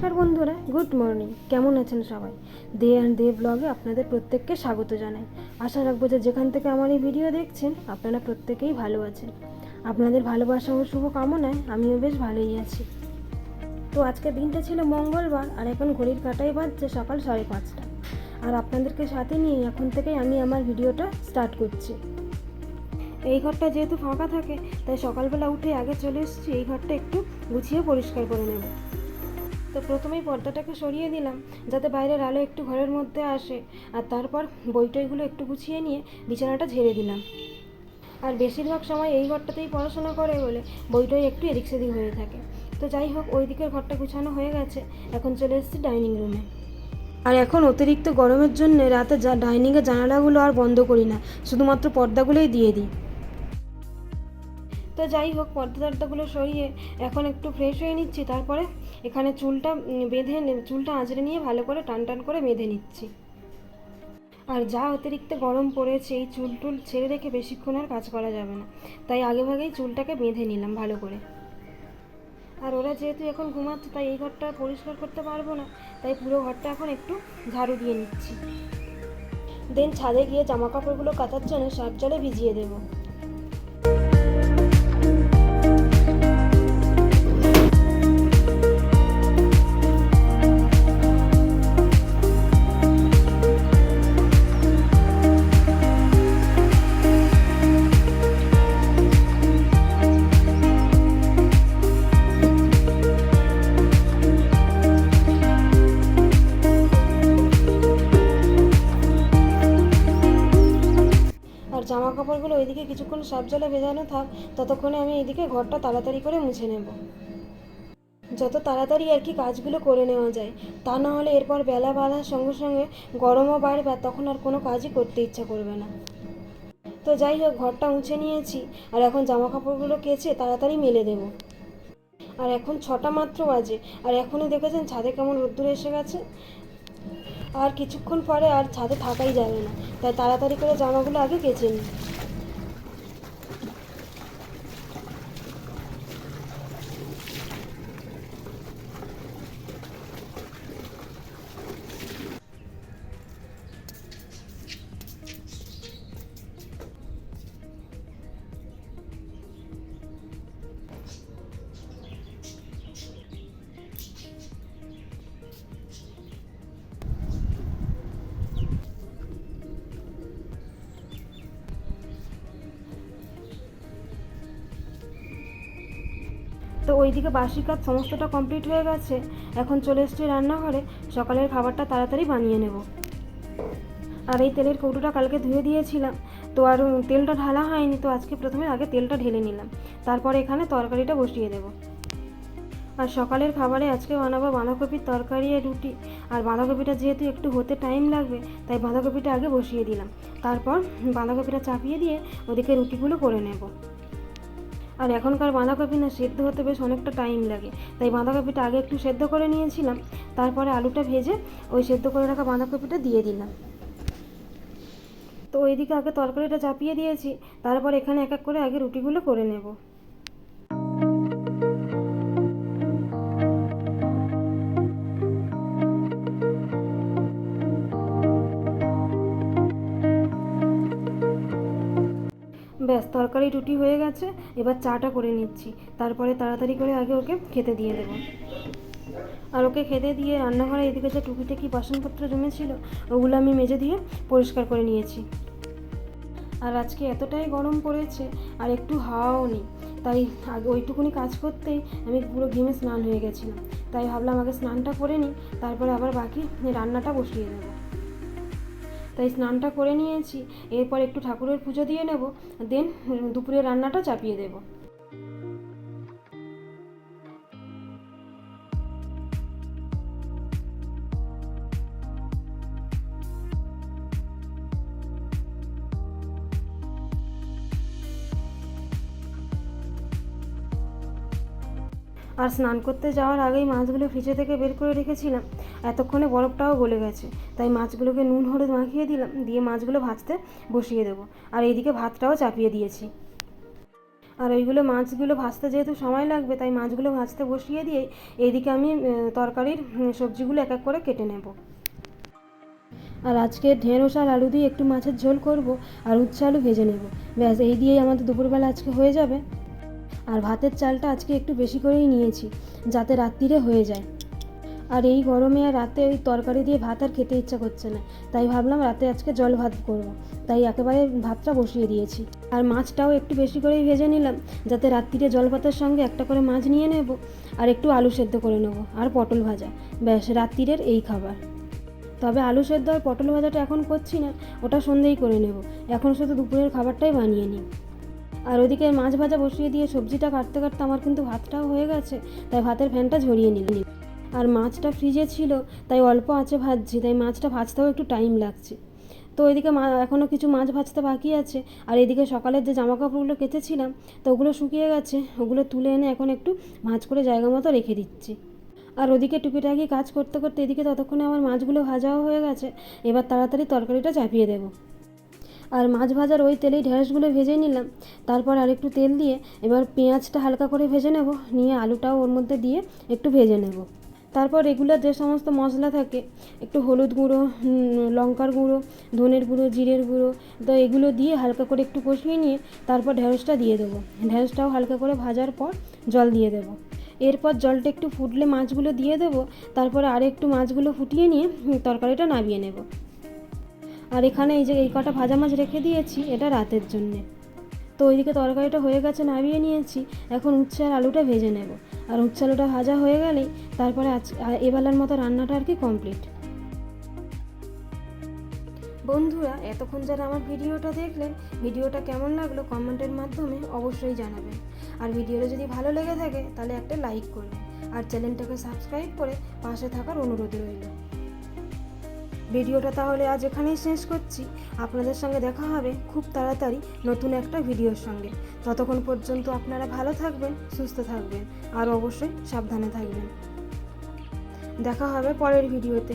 নমস্কার বন্ধুরা, good morning. কেমন আছেন সবাই? দে অ্যান্ড দে ব্লগে আপনাদের প্রত্যেককে স্বাগত জানাই। আশা রাখব যে যেখান থেকে আমার এই ভিডিও দেখছেন, আপনারা প্রত্যেকেই ভালো আছেন। আপনাদের ভালোবাসা ও শুভ কামনায় আমিও বেশ ভালোই আছি। তো আজকে দিনটা ছিল মঙ্গলবার, আর এখন ঘড়ির কাটাই বাজছে সকাল সাড়ে পাঁচটা। আর আপনাদেরকে সাথে নিয়ে এখন থেকেই আমি আমার ভিডিওটা স্টার্ট করছি। এই ঘরটা যেহেতু ফাঁকা থাকে, তাই সকালবেলা উঠে আগে চলে এসেছি, এই ঘরটা একটু গুছিয়ে পরিষ্কার করে নেব। তো প্রথমেই পর্দাটাকে সরিয়ে দিলাম যাতে বাইরের আলো একটু ঘরের মধ্যে আসে। আর তারপর বইটইগুলো একটু গুছিয়ে নিয়ে বিছানাটা ঝেড়ে দিলাম। আর বেশিরভাগ সময় এই ঘরটাতেই পড়াশোনা করে বলে বইটই একটু এদিক সেদিক হয়ে থাকে। তো যাই হোক, ওই দিকের ঘরটা গুছানো হয়ে গেছে। এখন চলে এসেছি ডাইনিং রুমে। আর এখন অতিরিক্ত গরমের জন্য রাতে যা ডাইনিংয়ের জানালাগুলো আর বন্ধ করি না, শুধুমাত্র পর্দাগুলোই দিয়ে দিই। তো যাই হোক, পর্দা সরিয়ে এখন একটু ফ্রেশ হয়ে নিচ্ছি। তারপরে এখানে চুলটা বেঁধে চুলটা আঁচড়ে নিয়ে ভালো করে টান টান করে বেঁধে নিচ্ছি। আর যা অতিরিক্ত গরম পড়েছে, এই চুল টুল ছেড়ে রেখে বেশিক্ষণ আর কাজ করা যাবে না। তাই আগেভাগেই চুলটাকে বেঁধে নিলাম ভালো করে। আর ওরা যেহেতু এখন ঘুমাচ্ছে, তাই এই ঘরটা পরিষ্কার করতে পারব না। তাই পুরো ঘরটা এখন একটু ঝাড়ু দিয়ে নিচ্ছি। দেন ছাদে গিয়ে জামা কাপড়গুলো কাচার জন্য সার্ফ জলে ভিজিয়ে দেবো। কাপড়গুলো ওইদিকে কিছুক্ষণ সার্ফ জলে ভেজানো থাক, ততক্ষণে আমি এইদিকে ঘরটা তাড়াতাড়ি করে মুছে নেব। যত তাড়াতাড়ি আর কি কাজগুলো করে নেওয়া যায়, তা না হলে এরপর বেলা বাড়ার সঙ্গে সঙ্গে গরমও বাড়বে তখন আর কোনো কাজই করতে ইচ্ছা করবে না। তো যাই হোক, ঘরটা মুছে নিয়েছি আর এখন জামা কাপড়গুলো কেচে তাড়াতাড়ি মেলে দেবো। আর এখন ছটা মাত্র বাজে, আর এখনই দেখেছেন ছাদে কেমন রোদ্দুর এসে গেছে? আর কিছুক্ষণ পরে আর ছাদে থাকাই যাবে না। তাই তাড়াতাড়ি করে জামাগুলো আগে কেচে নিই। ওইদিকে বাসি কাজ সমস্তটা কমপ্লিট হয়ে গেছে, এখন চলে এসেছি রান্নাঘরে, সকালের খাবারটা তাড়াতাড়ি বানিয়ে নেব। আর এই তেলের কৌটোটা কালকে ধুয়ে দিয়েছিলাম, তো আর তেলটা ঢালা হয়নি, তো আজকে প্রথমে আগে তেলটা ঢেলে নিলাম, তারপরে এখানে তরকারিটা বসিয়ে দেব। আর সকালের খাবারে আজকে বানাবো বাঁধাকপির তরকারি আর রুটি, আর বাঁধাকপিটা যেহেতু একটু হতে টাইম লাগবে, তাই বাঁধাকপিটা আগে বসিয়ে দিলাম, তারপর বাঁধাকপিটা চাপিয়ে দিয়ে ওদিকে রুটিগুলো করে নেব। আর এখনকার বাঁধাকপি না সেদ্ধ হতে বেশ অনেকটা টাইম লাগে। তাই বাঁধাকপিটা আগে একটু সেদ্ধ করে নিয়েছিলাম, তারপরে আলুটা ভেজে ওই সেদ্ধ করে রাখা বাঁধাকপিটা দিয়ে দিলাম। তো ওইদিকে আগে তরকারিটা চাপিয়ে দিয়েছি, তারপর এখানে এক এক করে আগে রুটিগুলো করে নেব। ব্যাস, তরকারি রুটি হয়ে গেছে, এবার চাটা করে নিচ্ছি। তারপরে তাড়াতাড়ি করে আগে ওকে খেতে দিয়ে দেবো। আর ওকে খেতে দিয়ে রান্নাঘরে এদিকে যে টুকিটাকি বাসনপত্র জমেছিল, ওগুলো আমি মেজে দিয়ে পরিষ্কার করে নিয়েছি। আর আজকে এতটাই গরম পড়েছে, আর একটু হাওয়াও নেই। তাই আগে ওইটুকুনি কাজ করতেই আমি পুরো ঘেমে স্নান হয়ে গেছিলাম। তাই ভাবলাম আগে স্নানটা করে নিই, তারপরে আবার বাকি রান্নাটা বসিয়ে দেবো। তাই স্নানটা করে নিয়েছি, এরপর একটু ঠাকুরের পুজো দিয়ে নেব, দেন দুপুরে রান্নাটা চাপিয়ে দেবো। আর স্নান করতে যাওয়ার আগেই মাছগুলো ফ্রিজে থেকে বের করে রেখেছিলাম। এতক্ষণে বরফটাও গলে গেছে। তাই মাছগুলোকে নুন, হলুদ মাখিয়ে দিলাম। দিয়ে মাছগুলো ভাজতে বসিয়ে দেবো। আর এইদিকে ভাতটাও চাপিয়ে দিয়েছি। আর ওইগুলো মাছগুলো ভাজতে যেহেতু সময় লাগবে, তাই মাছগুলো ভাজতে বসিয়ে দিয়ে এইদিকে আমি তরকারির সবজিগুলো এক এক করে কেটে নেব। আর আজকে ঢেঁড়স আর আলু দিয়ে একটু মাছের ঝোল করব আর উচ্ছে আলু ভেজে নেব। ব্যাস, এই দিয়েই আমাদের দুপুরবেলা আজকে হয়ে যাবে। আর ভাতের চালটা আজকে একটু বেশি করেই নিয়েছি, যাতে রাত্রিরে হয়ে যায়। আর এই গরমে আর রাতে ওই তরকারি দিয়ে ভাত আর খেতে ইচ্ছা করছে না, তাই ভাবলাম রাতে আজকে জল ভাত করব। তাই একেবারে ভাতটা বসিয়ে দিয়েছি। আর মাছটাও একটু বেশি করেই ভেজে নিলাম, যাতে রাত্রিরে জল ভাতের সঙ্গে একটা করে মাছ নিয়ে নেব, আর একটু আলু সেদ্ধ করে নেব, আর পটল ভাজা। ব্যাস রাত্রিরের এই খাবার। তবে আলু সেদ্ধ আর পটল ভাজাটা এখন করছি না, ওটা সন্ধেই করে নেব। এখন শুধু দুপুরের খাবারটাই বানিয়ে নিই। আর ওদিকে মাছ ভাজা বসিয়ে দিয়ে সবজিটা কাটতে কাটতে আমার কিন্তু ভাতটাও হয়ে গেছে, তাই ভাতের ফ্যানটা ঝরিয়ে নিলাম। আর মাছটা ফ্রিজে ছিল, তাই অল্প আঁচে ভাজছি, তাই মাছটা ভাজতেও একটু টাইম লাগছে। তো ওইদিকে মা এখনও কিছু মাছ ভাজতে বাকি আছে, আর এদিকে সকালের যে জামা কাপড়গুলো কেচেছিলাম, তো ওগুলো শুকিয়ে গেছে, ওগুলো তুলে এনে এখন একটু ভাঁজ করে জায়গা মতো রেখে দিচ্ছি। আর ওদিকে টুকিটাকি কাজ করতে করতে এদিকে ততক্ষণে আমার মাছগুলো ভাজাও হয়ে গেছে, এবার তাড়াতাড়ি তরকারিটা চাপিয়ে দেবো। আর মাছ ভাজার ওই তেলেই ঢেঁড়সগুলো ভেজে নিলাম। তারপর আর একটু তেল দিয়ে এবার পেঁয়াজটা হালকা করে ভেজে নেব। নিয়ে আলুটাও ওর মধ্যে দিয়ে একটু ভেজে নেব। তারপর রেগুলার যে সমস্ত মশলা থাকে, একটু হলুদ গুঁড়ো লঙ্কার গুঁড়ো, ধনের গুঁড়ো, জিরের গুঁড়ো, তো এগুলো দিয়ে হালকা করে একটু কষিয়ে নিয়ে তারপর ঢেঁড়সটা দিয়ে দেবো। ঢেঁড়সটাও হালকা করে ভাজার পর জল দিয়ে দেবো। এরপর জলটা একটু ফুটলে মাছগুলো দিয়ে দেবো। তারপরে আর একটু মাছগুলো ফুটিয়ে নিয়ে তরকারিটা নামিয়ে নেব। আর এখানে এই যে এই কটা ভাজা মাছ রেখে দিয়েছি, এটা রাতের জন্যে। তো ওইদিকে তরকারিটা হয়ে গেছে, নামিয়ে নিয়েছি। এখন উচ্ছে আর আলুটা ভেজে নেব। আর উচ্ছে আলুটা ভাজা হয়ে গেলেই তারপরে আজ এবেলার মতো রান্নাটা আর কি কমপ্লিট বন্ধুরা, এতক্ষণ যারা আমার ভিডিওটা দেখলেন, ভিডিওটা কেমন লাগল কমেন্টের মাধ্যমে অবশ্যই জানাবেন। আর ভিডিওটা যদি ভালো লেগে থাকে, তাহলে একটা লাইক করবেন। আর চ্যানেলটাকে সাবস্ক্রাইব করে পাশে থাকার অনুরোধ রইল। ভিডিওটা তাহলে আজ এখানেই শেষ করছি। আপনাদের সঙ্গে দেখা হবে খুব তাড়াতাড়ি নতুন একটা ভিডিওর সঙ্গে। ততক্ষণ পর্যন্ত আপনারা ভালো থাকবেন, সুস্থ থাকবেন, আর অবশ্যই সাবধানে থাকবেন। দেখা হবে পরের ভিডিওতে।